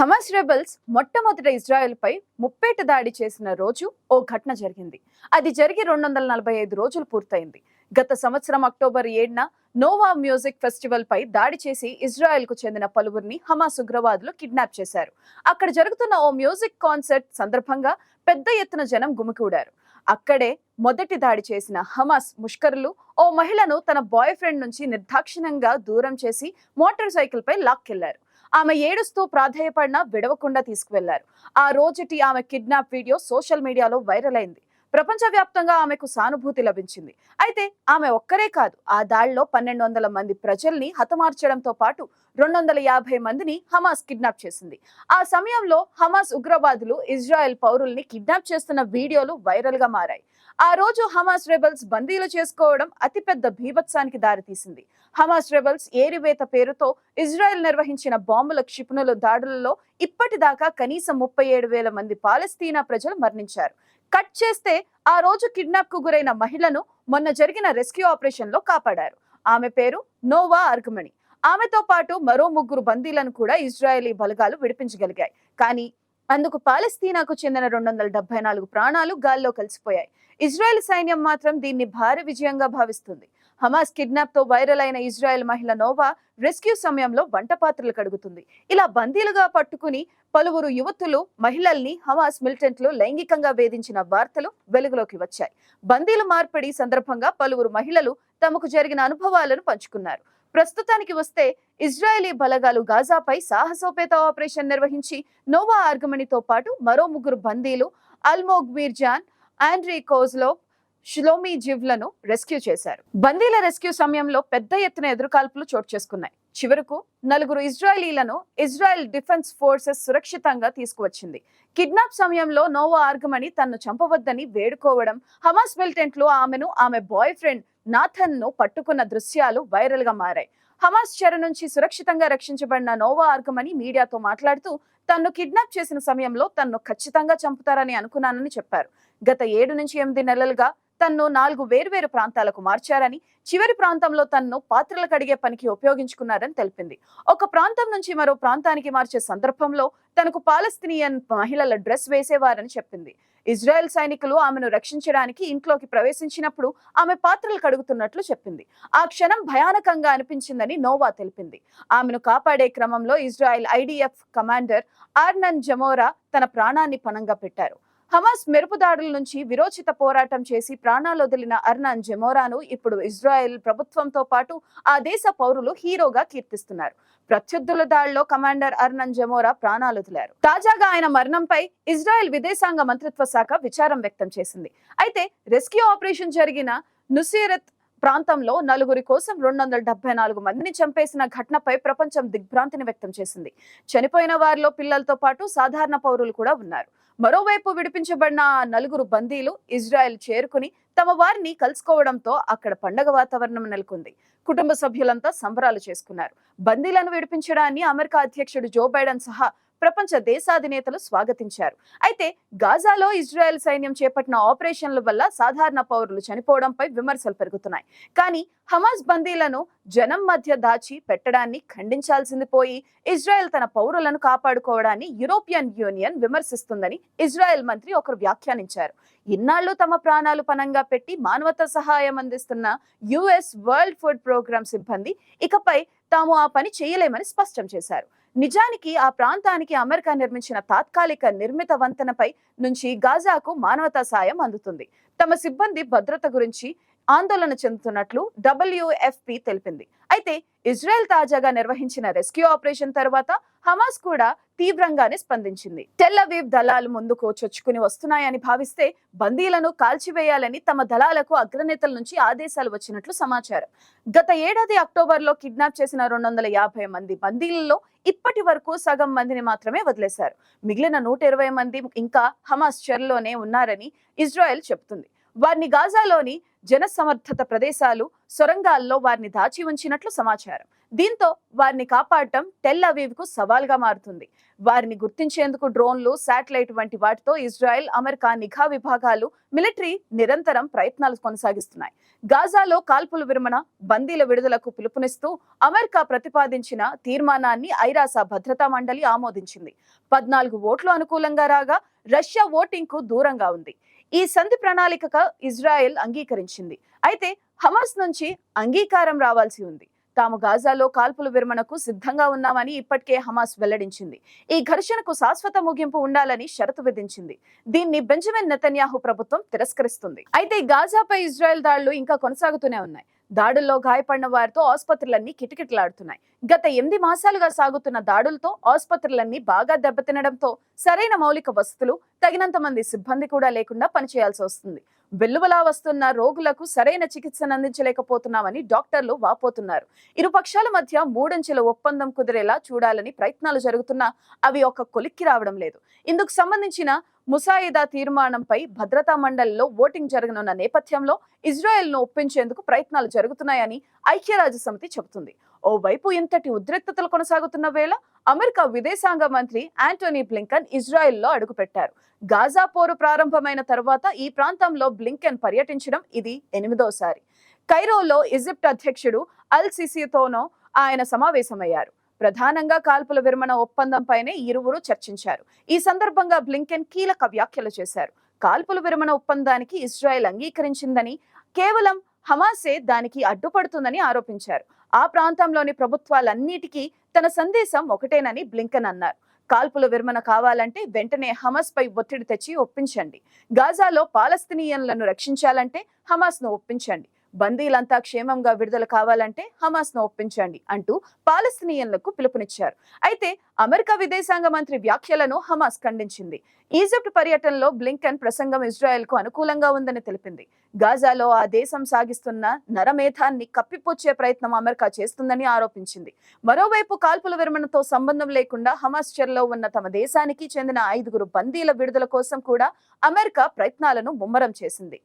Hamas rebels మొట్టమొదట Israel పై ముప్పేట దాడి చేసిన రోజు ఓ ఘటన జరిగింది. అది జరిగి రెండు వందల నలభై ఐదు రోజులు పూర్తయింది. గత సంవత్సరం అక్టోబర్ ఏడున నోవా మ్యూజిక్ ఫెస్టివల్ పై దాడి చేసి ఇజ్రాయెల్కు చెందిన పలువురిని హమాస్ ఉగ్రవాదులు కిడ్నాప్ చేశారు. అక్కడ జరుగుతున్న ఓ మ్యూజిక్ కాన్సర్ట్ సందర్భంగా పెద్ద ఎత్తున జనం గుమికూడారు అక్కడే మొదటి దాడి చేసిన హమాస్ ముష్కరులు ఓ మహిళను తన బాయ్ ఫ్రెండ్ నుంచి నిర్దాక్షిణ్యంగా దూరం చేసి మోటార్ సైకిల్ పై లాక్కెళ్ళారు. ఆమె ఏడుస్తూ ప్రాధేయపడినా విడవకుండా తీసుకువెళ్ళారు. ఆ రోజుటి ఆమె కిడ్నాప్ వీడియో సోషల్ మీడియాలో వైరల్ అయింది. ప్రపంచవ్యాప్తంగా ఆమెకు సానుభూతి లభించింది. అయితే ఆమె ఒక్కరే కాదు ఆ దాడిలో పన్నెండు వందల మంది ప్రజల్ని హతమార్చడంతో పాటు రెండు వందల యాభై మందిని హమాస్ కిడ్నాప్ చేసింది. ఆ సమయంలో హమాస్ ఉగ్రవాదులు ఇజ్రాయెల్ పౌరుల్ని కిడ్నాప్ చేస్తున్న వీడియోలు వైరల్గా మారాయి. ఆ రోజు హమాస్ రెబల్స్ బందీలు చేసుకోవడం అతిపెద్ద భీభత్సానికి దారితీసింది. హమాస్ రెబల్స్ ఏరివేత పేరుతో ఇజ్రాయెల్ నిర్వహించిన బాంబుల క్షిపణుల దాడులలో ఇప్పటిదాకా కనీసం ముప్పై ఏడు వేల మంది పాలస్తీనా ప్రజలు మరణించారు. కట్ చేస్తే ఆ రోజు కిడ్నాప్కు గురైన మహిళను మొన్న జరిగిన రెస్క్యూ ఆపరేషన్లో కాపాడారు. ఆమె పేరు నోవా అర్గమణి ఆమెతో పాటు మరో ముగ్గురు బందీలను కూడా ఇజ్రాయేలీ బలగాలు విడిపించగలిగాయి. కానీ అందుకు పాలస్తీనాకు చెందిన రెండు వందల డెబ్బై నాలుగు ప్రాణాలు గాల్లో కలిసిపోయాయి. ఇజ్రాయెల్ సైన్యం మాత్రం దీన్ని భారీ విజయంగా భావిస్తుంది. హమాస్ కిడ్నాప్తో వైరల్ అయిన ఇజ్రాయెల్ మహిళ నోవా రెస్క్యూ సమయంలో వంట పాత్రలు కడుగుతుంది. ఇలా బందీలుగా పట్టుకుని పలువురు యువతులు మహిళల్ని హమాస్ మిలిటెంట్లు లైంగికంగా వేధించిన వార్తలు వెలుగులోకి వచ్చాయి. బందీల మార్పిడి సందర్భంగా పలువురు మహిళలు తమకు జరిగిన అనుభవాలను పంచుకున్నారు. ప్రస్తుతానికి వస్తే ఇజ్రాయెలీ బలగాలు గాజాపై సాహసోపేత ఆపరేషన్ నిర్వహించి నోవా ఆర్గమణితో పాటు మరో ముగ్గురు బందీలు అల్మోగ్ మీర్జాన్ ఆండ్రీ కోజ్లో షిలోమి జీవ్లను రెస్క్యూ చేశారు. బందీల రెస్క్యూ సమయంలో పెద్ద ఎత్తున ఎదురుకాల్పులు చోటు చేసుకున్నాయి. చివరకు నలుగురు ఇజ్రాయలీలను ఇజ్రాయెల్ డిఫెన్స్ ఫోర్సెస్ సురక్షితంగా తీసుకువచ్చింది. కిడ్నాప్ సమయంలో నోవా ఆర్గమణి తన్ను చంపవద్దని వేడుకోవడం హమాస్ మిలిటెంట్లు ఆమెను ఆమె బాయ్ ఫ్రెండ్ నాథన్ను పట్టుకున్న దృశ్యాలు వైరల్గా మారాయి. హమాస్ చెర నుంచి సురక్షితంగా రక్షించబడిన నోవా ఆర్గమని మీడియాతో మాట్లాడుతూ తన్ను కిడ్నాప్ చేసిన సమయంలో తన్ను ఖచ్చితంగా చంపుతారని అనుకున్నానని చెప్పారు. గత ఏడు నుంచి ఎనిమిది నెలలుగా తన్ను నాలుగు వేర్వేరు ప్రాంతాలకు మార్చారని చివరి ప్రాంతంలో తన్ను పాత్రలు కడిగే పనికి ఉపయోగించుకున్నారని తెలిపింది. ఒక ప్రాంతం నుంచి మరో ప్రాంతానికి మార్చే సందర్భంలో తనకు పాలస్తీనియన్ మహిళల డ్రెస్ వేసేవారని చెప్పింది. ఇజ్రాయెల్ సైనికులు ఆమెను రక్షించడానికి ఇంట్లోకి ప్రవేశించినప్పుడు ఆమె పాత్రలు కడుగుతున్నట్లు చెప్పింది. ఆ క్షణం భయానకంగా అనిపించిందని నోవా తెలిపింది. ఆమెను కాపాడే క్రమంలో Israel IDF commander Arnon Zamora తన ప్రాణాన్ని పణంగా పెట్టారు. హమాస్ మెరుపు దాడుల నుంచి విరోచిత పోరాటం చేసి ప్రాణాలు వదిలిన అర్నాన్ జెమోరాను ఇప్పుడు ఇజ్రాయెల్ ప్రభుత్వంతో పాటు ఆ దేశ పౌరులు హీరోగా కీర్తిస్తున్నారు. ప్రత్యర్థుల దాడిలో కమాండర్ అర్నన్ జెమోరా ప్రాణాలు వదిలారు తాజాగా ఆయన మరణంపై ఇజ్రాయెల్ విదేశాంగ మంత్రిత్వ శాఖ విచారం వ్యక్తం చేసింది. అయితే రెస్క్యూ ఆపరేషన్ జరిగిన నుసీరత్ ప్రాంతంలో నలుగురి కోసం రెండు వందల డెబ్బై నాలుగు మందిని చంపేసిన ఘటనపై ప్రపంచం దిగ్భ్రాంతిని వ్యక్తం చేసింది. చనిపోయిన వారిలో పిల్లలతో పాటు సాధారణ పౌరులు కూడా ఉన్నారు. మరోవైపు విడిపించబడిన నలుగురు బందీలు ఇజ్రాయెల్ చేరుకుని తమ వారిని కలుసుకోవడంతో అక్కడ పండగ వాతావరణం నెలకొంది. కుటుంబ సభ్యులంతా సంబరాలు చేసుకున్నారు. బందీలను విడిపించడాన్ని అమెరికా అధ్యక్షుడు జో బైడెన్ సహా ప్రపంచ దేశాధినేతలు స్వాగతించారు. అయితే గాజాలో ఇజ్రాయెల్ సైన్యం చేపట్టిన ఆపరేషన్ల వల్ల సాధారణ పౌరులు చనిపోవడంపై విమర్శలు పెరుగుతున్నాయి. కానీ హమాస్ బందీలను జనం మధ్య దాచి పెట్టడాన్ని ఖండించాల్సింది పోయి ఇజ్రాయెల్ తన పౌరులను కాపాడుకోవడాన్ని యూరోపియన్ యూనియన్ విమర్శిస్తుందని ఇజ్రాయెల్ మంత్రి ఒకరు వ్యాఖ్యానించారు. ఇన్నాళ్ళు తమ ప్రాణాలు పనంగా పెట్టి మానవత సహాయం అందిస్తున్న యుఎస్ వరల్డ్ ఫుడ్ ప్రోగ్రామ్ సిబ్బంది ఇకపై తాము ఆ పని చేయలేమని స్పష్టం చేశారు. నిజానికి ఆ ప్రాంతానికి అమెరికా నిర్మించిన తాత్కాలిక నిర్మిత వంతెనపై నుంచి గాజాకు మానవతా సాయం అందుతుంది. తమ సిబ్బంది భద్రత గురించి ఆందోళన చెందుతున్నట్లు డబ్ల్యూఎఫ్పి తెలిపింది. అయితే ఇజ్రాయెల్ తాజాగా నిర్వహించిన రెస్క్యూ ఆపరేషన్ తర్వాత హమాస్ కూడా తీవ్రంగానే స్పందించింది. టెల్లవీవ్ దళాలు ముందుకు చొచ్చుకుని వస్తున్నాయని భావిస్తే బందీలను కాల్చివేయాలని తమ దళాలకు అగ్రనేతల నుంచి ఆదేశాలు వచ్చినట్లు సమాచారం. గత ఏడాది అక్టోబర్లో కిడ్నాప్ చేసిన రెండు వందల యాభై మంది బందీలలో ఇప్పటి వరకు సగం మందిని మాత్రమే వదిలేశారు. మిగిలిన నూట ఇరవై మంది ఇంకా హమాస్ చెరలోనే ఉన్నారని ఇజ్రాయెల్ చెబుతుంది. వారిని గాజాలోని జనసమర్థత ప్రదేశాలు సొరంగాల్లో వారిని దాచి ఉంచినట్లు సమాచారం. దీంతో వారిని కాపాడటం టెల్ అవీవ్కు సవాల్గా మారుతుంది. వారిని గుర్తించేందుకు డ్రోన్లు శాటిలైట్ వంటి వాటితో ఇజ్రాయెల్ అమెరికా నిఘా విభాగాలు మిలిటరీ నిరంతరం ప్రయత్నాలు కొనసాగిస్తున్నాయి. గాజాలో కాల్పుల విరమణ బందీల విడుదలకు పిలుపునిస్తూ అమెరికా ప్రతిపాదించిన తీర్మానాన్ని ఐరాస భద్రతా మండలి ఆమోదించింది. పద్నాలుగు ఓట్లు అనుకూలంగా రాగా రష్యా ఓటింగ్కు దూరంగా ఉంది. ఈ సంధి ప్రణాళికగా ఇజ్రాయెల్ అంగీకరించింది. అయితే హమాస్ నుంచి అంగీకారం రావాల్సి ఉంది. తాము గాజాలో కాల్పుల విరమణకు సిద్ధంగా ఉన్నామని ఇప్పటికే హమాస్ వెల్లడించింది. ఈ ఘర్షణకు శాశ్వత ముగింపు ఉండాలని షరతు విధించింది. దీన్ని బెంజమిన్ నెతన్యాహు ప్రభుత్వం తిరస్కరిస్తుంది. అయితే గాజాపై ఇజ్రాయెల్ దాడులు ఇంకా కొనసాగుతూనే ఉన్నాయి. దాడుల్లో గాయపడిన వారితో ఆసుపత్రులన్నీ కిటకిటలాడుతున్నాయి. గత ఎనిమిది మాసాలుగా సాగుతున్న దాడులతో ఆసుపత్రులన్నీ బాగా దెబ్బతినడంతో సరైన మౌలిక వసతులు తగినంత మంది సిబ్బంది కూడా లేకుండా పనిచేయాల్సి వస్తుంది. వెల్లువలా వస్తున్న రోగులకు సరైన చికిత్సను అందించలేకపోతున్నామని డాక్టర్లు వాపోతున్నారు. ఇరు పక్షాల మధ్య మూడంచెల ఒప్పందం కుదిరేలా చూడాలని ప్రయత్నాలు జరుగుతున్నా అవి ఒక కొలిక్కి రావడం లేదు. ఇందుకు సంబంధించిన ముసాయిదా తీర్మానంపై భద్రతా మండలిలో ఓటింగ్ జరగనున్న నేపథ్యంలో ఇజ్రాయెల్ను ఒప్పించేందుకు ప్రయత్నాలు జరుగుతున్నాయని ఐక్యరాజ్య సమితి చెబుతుంది. ఓవైపు ఇంతటి ఉద్రిక్తతలు కొనసాగుతున్న వేళ అమెరికా విదేశాంగ మంత్రి యాంటోనీ బ్లింకన్ ఇజ్రాయెల్లో అడుగుపెట్టారు. గాజా పోరు ప్రారంభమైన తర్వాత ఈ ప్రాంతంలో బ్లింకెన్ పర్యటించడం ఇది ఎనిమిదోసారి. కైరోలో ఈజిప్ట్ అధ్యక్షుడు అల్ సిసితోనో ఆయన సమావేశమయ్యారు. ప్రధానంగా కాల్పుల విరమణ ఒప్పందంపైనే ఇరువురు చర్చించారు. ఈ సందర్భంగా బ్లింకెన్ కీలక వ్యాఖ్యలు చేశారు. కాల్పుల విరమణ ఒప్పందానికి ఇజ్రాయెల్ అంగీకరించిందని కేవలం హమాసే దానికి అడ్డుపడుతుందని ఆరోపించారు. ఆ ప్రాంతంలోని ప్రభుత్వాలన్నిటికీ తన సందేశం ఒకటేనని బ్లింకెన్ అన్నారు. కాల్పుల విరమణ కావాలంటే వెంటనే హమాస్ పై ఒత్తిడి తెచ్చి ఒప్పించండి. గాజాలో పాలస్తీనియన్లను రక్షించాలంటే హమాస్ను ఒప్పించండి. బందీలంతా క్షేమంగా విడుదల కావాలంటే హమాస్ను ఒప్పించండి అంటూ పాలస్తీనియన్లకు పిలుపునిచ్చారు. అయితే అమెరికా విదేశాంగ మంత్రి వ్యాఖ్యలను హమాస్ ఖండించింది. ఈజిప్ట్ పర్యటనలో బ్లింకన్ ప్రసంగం ఇజ్రాయెల్కు అనుకూలంగా ఉందని తెలిపింది. గాజాలో ఆ దేశం సాగిస్తున్న నరమేధాన్ని కప్పిపుచ్చే ప్రయత్నం అమెరికా చేస్తుందని ఆరోపించింది. మరోవైపు కాల్పుల విరమణతో సంబంధం లేకుండా హమాస్ చెరలో ఉన్న తమ దేశానికి చెందిన ఐదుగురు బందీల విడుదల కోసం కూడా అమెరికా ప్రయత్నాలను ముమ్మరం చేసింది.